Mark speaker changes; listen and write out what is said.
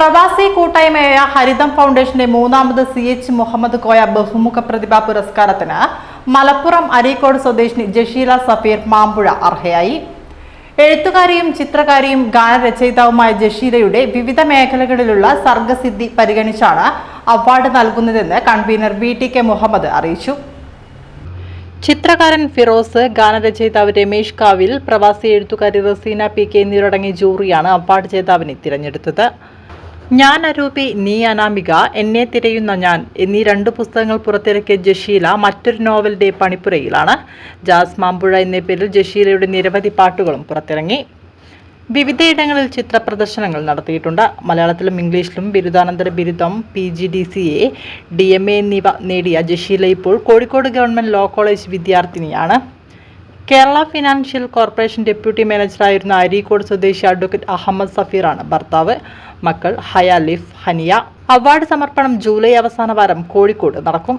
Speaker 1: പ്രവാസി കൂട്ടായ്മയായ ഹരിതം ഫൗണ്ടേഷന്റെ മൂന്നാമത് സി എച്ച് മുഹമ്മദ് കോയ ബഹുമുഖ പ്രതിഭാ പുരസ്കാരത്തിന് മലപ്പുറം അരീക്കോട് സ്വദേശിനി ജഷീല സഫീർ മാമ്പുഴ അർഹയായി. എഴുത്തുകാരിയും ചിത്രകാരിയും ഗാനരചയിതാവുമായ ജഷീലയുടെ വിവിധ മേഖലകളിലുള്ള സർഗസിദ്ധി പരിഗണിച്ചാണ് അവാർഡ് നൽകുന്നതെന്ന് convener V T K Muhammad അറിയിച്ചു. ചിത്രകാരൻ ഫിറോസ് ഗാനരചയിതാവ് രമേഷ് കാവിൽ പ്രവാസി എഴുത്തുകാരി റസീന പി കെ എന്നിവരടങ്ങിയ ജൂറിയാണ് അവാർഡ് ജേതാവിനെ തിരഞ്ഞെടുത്തത്. ഞാൻ അരൂപി നീ അനാമിക എന്നെ തിരയുന്ന ഞാൻ എന്നീ രണ്ട് പുസ്തകങ്ങൾ പുറത്തിറക്കിയ ജഷീല മറ്റൊരു നോവലിന്റെ പണിപ്പുരയിലാണ്. ജാസ് മാമ്പുഴ എന്ന പേരിൽ ജഷീലയുടെ നിരവധി പാട്ടുകളും പുറത്തിറങ്ങി. വിവിധയിടങ്ങളിൽ ചിത്ര പ്രദർശനങ്ങൾ നടത്തിയിട്ടുണ്ട്. മലയാളത്തിലും ഇംഗ്ലീഷിലും ബിരുദാനന്തര ബിരുദം P G D C A D M A എന്നിവ നേടിയ ജഷീല ഇപ്പോൾ കോഴിക്കോട് ഗവൺമെന്റ് ലോ കോളേജ് വിദ്യാർത്ഥിനിയാണ്. കേരള ഫിനാൻഷ്യൽ കോർപ്പറേഷൻ ഡെപ്യൂട്ടി മാനേജറായിരുന്ന അരീക്കോട് സ്വദേശി അഡ്വക്കേറ്റ് അഹമ്മദ് സഫീറാണ്. ഭർത്താവ് മക്കൾ ഹയാലിഫ് ഹനിയ. അവാർഡ് സമർപ്പണം ജൂലൈ അവസാന വാരം കോഴിക്കോട് നടക്കും.